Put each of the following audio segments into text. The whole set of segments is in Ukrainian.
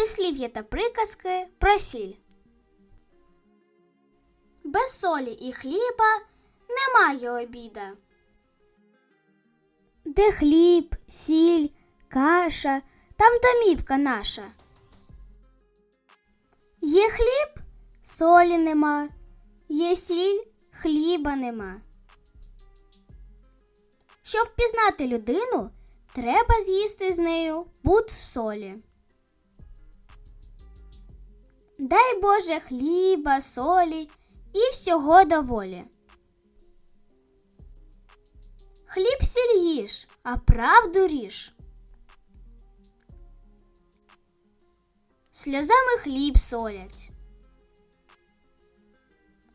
Прислів'я та приказки про сіль. Без солі і хліба немає обіда. Де хліб, сіль, каша, там домівка наша. Є хліб, солі нема, є сіль, хліба нема. Щоб впізнати людину, треба з'їсти з нею пуд солі. Дай Боже хліба, солі і всього доволі. Хліб сіль їж, а правду ріж. Сльозами хліб солять.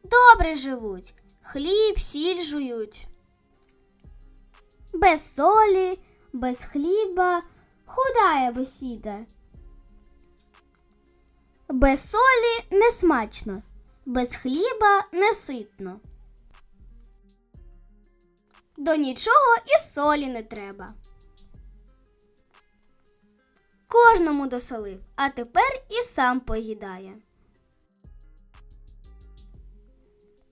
Добре живуть, хліб, сіль жують. Без солі, без хліба худая бесіда. Без солі не смачно, без хліба не ситно. До нічого і солі не треба. Кожному досолив, а тепер і сам поїдає.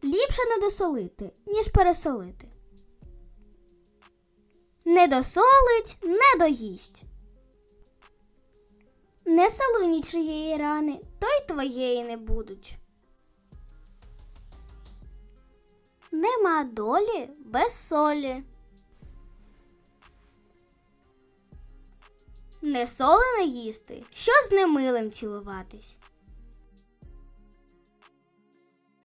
Ліпше не досолити, ніж пересолити. Не досолить, не доїсть. Не сали нічиєї рани, то й твоєї не будуть. Нема долі без солі. Не солене їсти, що з немилим цілуватись.